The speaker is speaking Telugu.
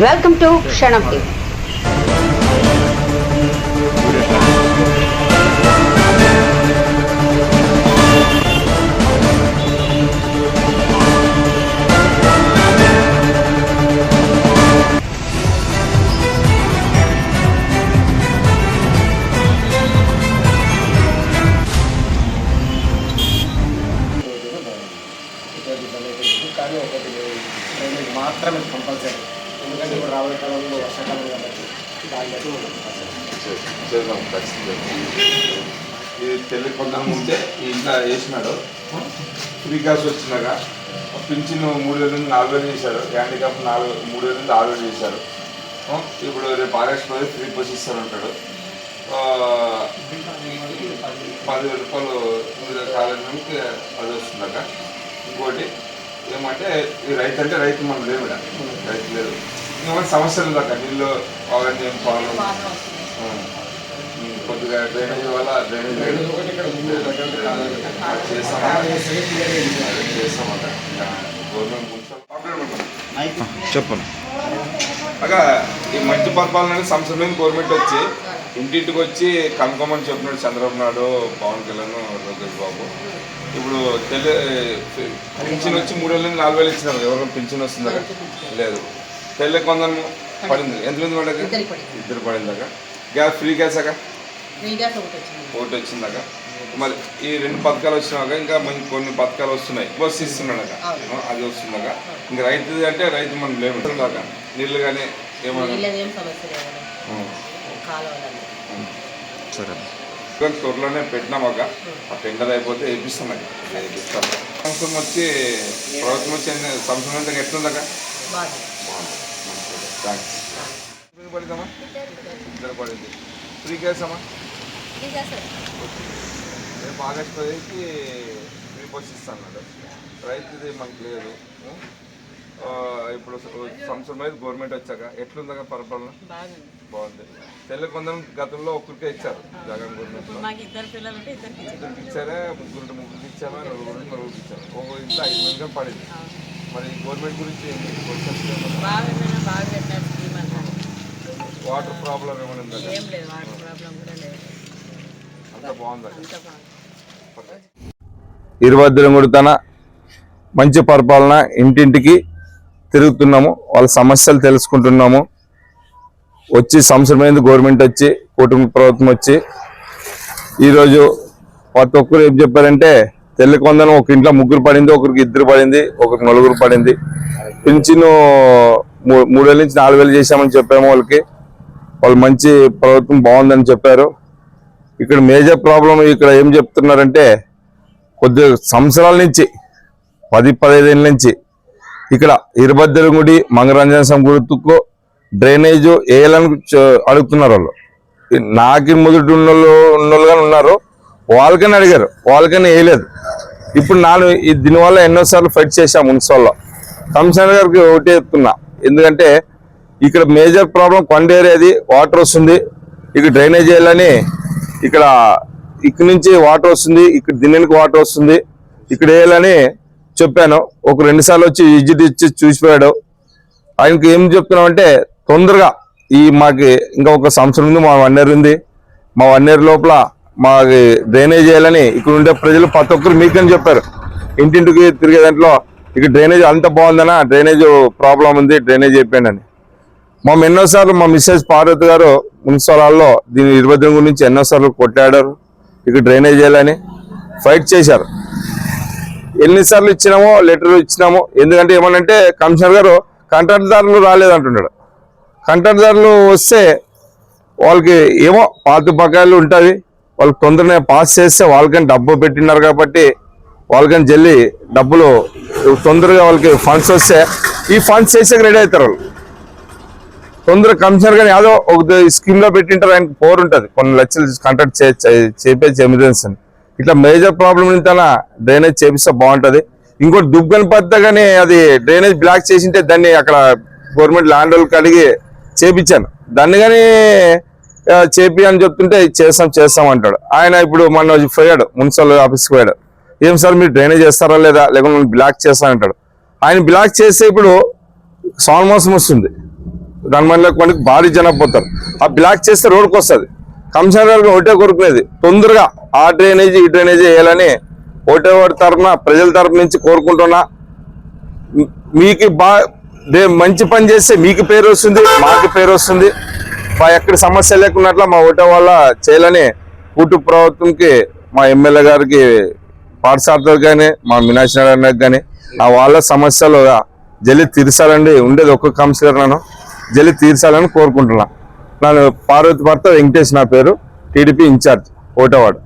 వెల్కమ్ టు క్షణం టీవీ వర్షాకాలం కాబట్టి దాని బట్టి చేద్దాం ఖచ్చితంగా ఇది ముందే ఇంట్లో వేసినాడు ఫ్రీ గ్యాస్ వచ్చినాక పింఛన్ మూడు వేల నుండి నాలుగు వేలు చేశారు హ్యాండిక్యాప్ నాలుగు మూడు వేల నుండి ఆరు వేలు చేశారు ఇప్పుడు రేపు ఆగస్ట్ పది ఫ్రీ బస్ ఇస్తారంటాడు పదివేల రూపాయలు మీరు కాలేజీ నుండి అది వస్తుందాక ఇంకోటి ఏమంటే ఈ రైతు అంటే రైతు మనం లేవు రైతు లేదు ఇంకేమైనా సమస్యలు దాకా నీళ్ళు అవన్నీ ఏం ప్రాబ్లం కొద్దిగా డ్రైనేజ్ వల్ల డ్రైనేజ్ చెప్పండి. అగా ఈ మంచి పరిపాలన సంవత్సరం మీద గవర్నమెంట్ వచ్చి ఇంటింటికి వచ్చి కనుక్కోమని చెప్పినాడు చంద్రబాబు నాయుడు పవన్ కళ్యాణ్ లోకేష్ బాబు. ఇప్పుడు తెలి పింఛన్ వచ్చి మూడు వేల నాలుగు వేలు ఇచ్చినారు. ఎవరు పింఛన్ వస్తుందా? లేదు. తెల్ల కొందరు పడింది. ఎంత మంది పడక. ఇద్దరు పడిందాక గ్యాస్ ఫ్రీ గ్యాస్ అక్క? ఒకటి వచ్చిందాక మరి ఈ రెండు పథకాలు వచ్చినాక ఇంకా మంచి కొన్ని పథకాలు వస్తున్నాయి. బస్సు ఇస్తున్నాడక అవును. అది వస్తుందాక ఇంకా రైతు అంటే రైతు మనం లేము. దాకా నీళ్ళు కానీ ఏమన్నా? సరే. త్వరలోనే పెట్టినామాక ఆ టెండర్ అయిపోతే వేపిస్తాం వేపిస్తాం. సంవత్సరం వచ్చి ప్రభుత్వం వచ్చి సంవత్సరం అంటే ఎట్లుందాక బాగా బాగుంది. థ్యాంక్స్ పడిందమ్మా ఇద్దరు పడింది ఫ్రీ గ్యాస్ అమ్మా? రేపు ఆగస్ట్ పదికి ఫ్రీ బస్ ఇస్తాను రైతుది మనకు లేదు. ఆ, ఇప్పుడు సంవత్సరం మీద గవర్నమెంట్ వచ్చాక ఎట్లుందాక పరిపాలన? బాగుంది. బాగుంది. తెల్ల కొందరు గతంలో ఒక్కరికే ఇచ్చారు జగన్ ఇద్దరికి ఇచ్చారు. ముగ్గురు ముగ్గురికి ఇచ్చారా? నలుగురు నలుగురికి ఇచ్చారు? ఒక ఇంట్లో ఐదు మందిగా పడింది. మరి గవర్నమెంట్ గురించి? బాగా పెట్టారు స్కీమ్ అంతా. వాటర్ ప్రాబ్లం ఏమైనా ఉందా? ఏం లేదు వాటర్ ప్రాబ్లం కూడా లేదు. అంత బాగుందా? అంత బాగుంది. ఇరువద్దులంగుడు తన మంచి పరిపాలన ఇంటింటికి తిరుగుతున్నాము. వాళ్ళ సమస్యలు తెలుసుకుంటున్నాము. వచ్చి సంవత్సరమైంది గవర్నమెంట్ వచ్చి కుటుంబ ప్రభుత్వం వచ్చి. ఈరోజు ప్రతి ఒక్కరు ఏం చెప్పారంటే తెల్ల కొందనం ఒక ఇంట్లో ముగ్గురు పడింది ఒకరికి ఇద్దరు పడింది ఒకరికి నలుగురు పడింది. పింఛను మూడు వేల నుంచి నాలుగు వేలు చేశామని చెప్పాము వాళ్ళకి. వాళ్ళు మంచి ప్రభుత్వం బాగుందని చెప్పారు. ఇక్కడ మేజర్ ప్రాబ్లం ఇక్కడ ఏం చెప్తున్నారంటే కొద్ది సంవత్సరాల నుంచి పది పదిహేను నుంచి ఇక్కడ ఇరుబద్దెలగుడి మంగరంజన స్వామి గుర్తుకు డ్రైనేజ్ వేయాలని అడుగుతున్నారు వాళ్ళు. నాకి మొదటి ఉన్నోళ్ళు ఉన్నోళ్ళుగానే ఉన్నారు. వాళ్ళకని అడిగారు. వాళ్ళకని వేయలేదు. ఇప్పుడు నాను ఈ దీనివల్ల ఎన్నోసార్లు ఫైట్ చేశాం మున్సిపల్లో. కమిషనర్ గారికి ఒకటే చెప్తున్నా. ఎందుకంటే ఇక్కడ మేజర్ ప్రాబ్లం కొండ ఏరియాది వాటర్ వస్తుంది. ఇక్కడ డ్రైనేజ్ వేయాలని ఇక్కడ ఇక్కడ నుంచి వాటర్ వస్తుంది ఇక్కడ దిన్నెనికి వాటర్ వస్తుంది. ఇక్కడ వేయాలని చెప్పాను. ఒక రెండు సార్లు వచ్చి విజిట్ ఇచ్చి చూసిపోయాడు. ఆయనకి ఏం చెప్తున్నాం అంటే తొందరగా ఈ మాకి ఇంకా ఒక సంవత్సరం ఉంది మా వన్ ఇయర్ ఉంది. మా వన్ ఇయర్ లోపల మాకు డ్రైనేజ్ చేయాలని ఇక్కడ ఉండే ప్రజలు ప్రతి ఒక్కరు మీకని చెప్పారు. ఇంటింటికి తిరిగే దాంట్లో ఇక్కడ డ్రైనేజ్ అంత బాగుందనా డ్రైనేజ్ ప్రాబ్లం ఉంది డ్రైనేజ్ అయిపోయింది అని మా ఎన్నోసార్లు మా మిస్సెస్ పార్వతి గారు మున్సిపాల్లో దీని ఇరవై గురించి ఎన్నోసార్లు కొట్టాడారు ఇక డ్రైనేజ్ చేయాలని ఫైట్ చేశారు. ఎన్నిసార్లు ఇచ్చినామో లెటర్లు ఇచ్చినామో ఎందుకంటే ఏమనంటే కమిషనర్ గారు కాంట్రాక్టర్దారులు రాలేదంటున్నాడు. కాంట్రాక్టర్దారులు వస్తే వాళ్ళకి ఏమో పాత బకాయిలు ఉంటుంది వాళ్ళు తొందరనే పాస్ చేస్తే వాళ్ళకని డబ్బు పెట్టినారు కాబట్టి వాళ్ళకని జల్లి డబ్బులు తొందరగా వాళ్ళకి ఫండ్స్ వస్తే ఈ ఫండ్స్ చేసేకి రెడీ అవుతారు వాళ్ళు. తొందరగా కమిషనర్ కానీ యాదో ఒక స్కీమ్లో పెట్టింటారు ఆయనకు పోర్ ఉంటుంది. కొన్ని లక్షలు కాంట్రాక్ట్ చేపేసి ఎమర్జెన్సీ అని ఇట్లా మేజర్ ప్రాబ్లం ఇంతనా డ్రైనేజ్ చేపిస్తే బాగుంటుంది. ఇంకోటి దుబ్బని పద్దగానే అది డ్రైనేజ్ బ్లాక్ చేసింటే దాన్ని అక్కడ గవర్నమెంట్ ల్యాండ్ వాళ్ళు కడిగి చేపించాను. దాన్ని కానీ చేపి అని చెప్తుంటే చేస్తాం చేస్తాం అంటాడు. ఆయన ఇప్పుడు మొన్న పోయాడు మున్సిపల్ ఆఫీస్కి పోయాడు. ఏం సార్ మీరు డ్రైనేజ్ చేస్తారా లేదా? లేకుండా బ్లాక్ చేస్తానంటాడు ఆయన బ్లాక్ చేస్తే ఇప్పుడు సోన్ మోసం వస్తుంది. రణమండలకు మనకి భారీ జనం పోతారు. ఆ బ్లాక్ చేస్తే రోడ్కి వస్తుంది. కమిషనర్ ఒకటే కోరుకునేది. తొందరగా ఆ డ్రైనేజీ ఈ డ్రైనేజీ వేయాలని ఒకటే వాడి తరఫున ప్రజల తరఫు నుంచి కోరుకుంటున్నా. మీకు బా దే- మంచి పని చేస్తే మీకు పేరు వస్తుంది మాకు పేరు వస్తుంది. ఎక్కడ సమస్య లేకున్నట్ల మా ఓటే వాళ్ళ చేయాలని కూటు ప్రభుత్వంకి మా ఎమ్మెల్యే గారికి పాఠశాలతో కానీ మా మీనాక్షి నారాయణ కానీ ఆ వాళ్ళ సమస్యలు జల్లి తీర్చాలండి. ఉండేది ఒక్క కౌన్సిలర్ నన్ను జల్లి తీర్చాలని కోరుకుంటున్నా. నన్ను పార్వతి భర్త వెంకటేష్ నా పేరు టీడీపీ ఇన్ఛార్జ్ ఓటవాడు.